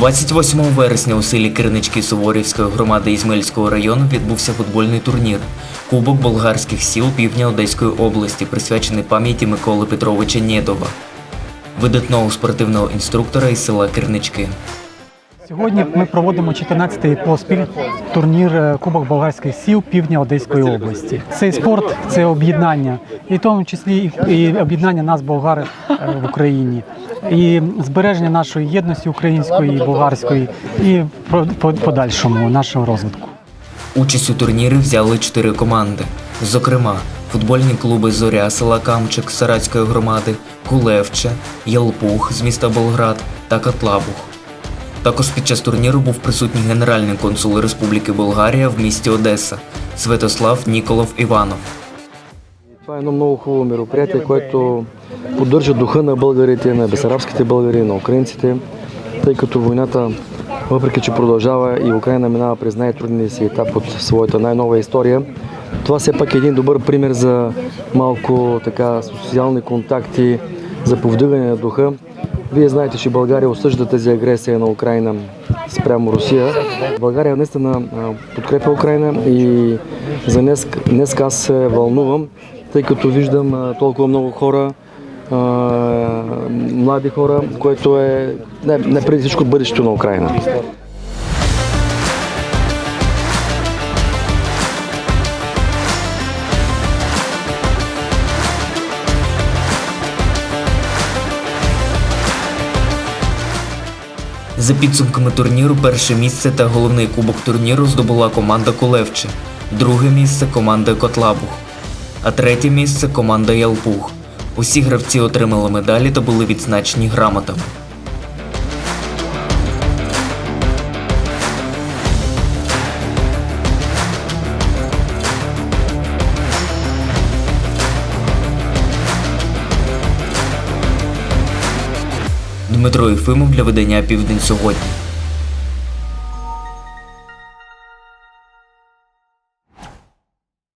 28 вересня у селі Кирнички Суворівської громади Ізмельського району відбувся футбольний турнір Кубок болгарських сіл півдня Одеської області, присвячений пам'яті Миколи Петровича Нєдова, видатного спортивного інструктора із села Кирнички. Сьогодні ми проводимо 14-й поспіль турнір е, Кубок болгарських сіл півдня Одеської області. Цей спорт це об'єднання, і в тому числі і об'єднання нас, болгар е, в Україні, і збереження нашої єдності української і болгарської, і подальшому нашого розвитку. Участь у турнірі взяли чотири команди. Зокрема, футбольні клуби Зоря села Камчик Саратської громади, Кулевче, Ялпух з міста Болград та Котлабух. Також під час турніру був присутній генеральний консул Республіки Болгарія в місті Одеса Святослав Ніколов Іванов. Това е едно много хубаво мероприятие, което поддържа духа на българите, на бесарабските българи, на украинците, тъй като войната, въпреки че продължава и Украина минава през най-трудния си етап от своята най-нова история, това все пак е един добър пример за малко така социални контакти, за повдигане на духа. Вие знаете, че България осъжда тази агресия на Украина спрямо Русия. България наистина подкрепя Украина и за днес, днес аз се вълнувам, тъй като виждам толкова много хора, млади хора, което е не, не преди всичко бъдещето на Украина. За підсумками турніру, перше місце та головний кубок турніру здобула команда Кулевче, друге місце команда Котлабух, а третє місце команда Ялпух. Усі гравці отримали медалі та були відзначені грамотами. Дмитро Єфимов для видання Південь сьогодні.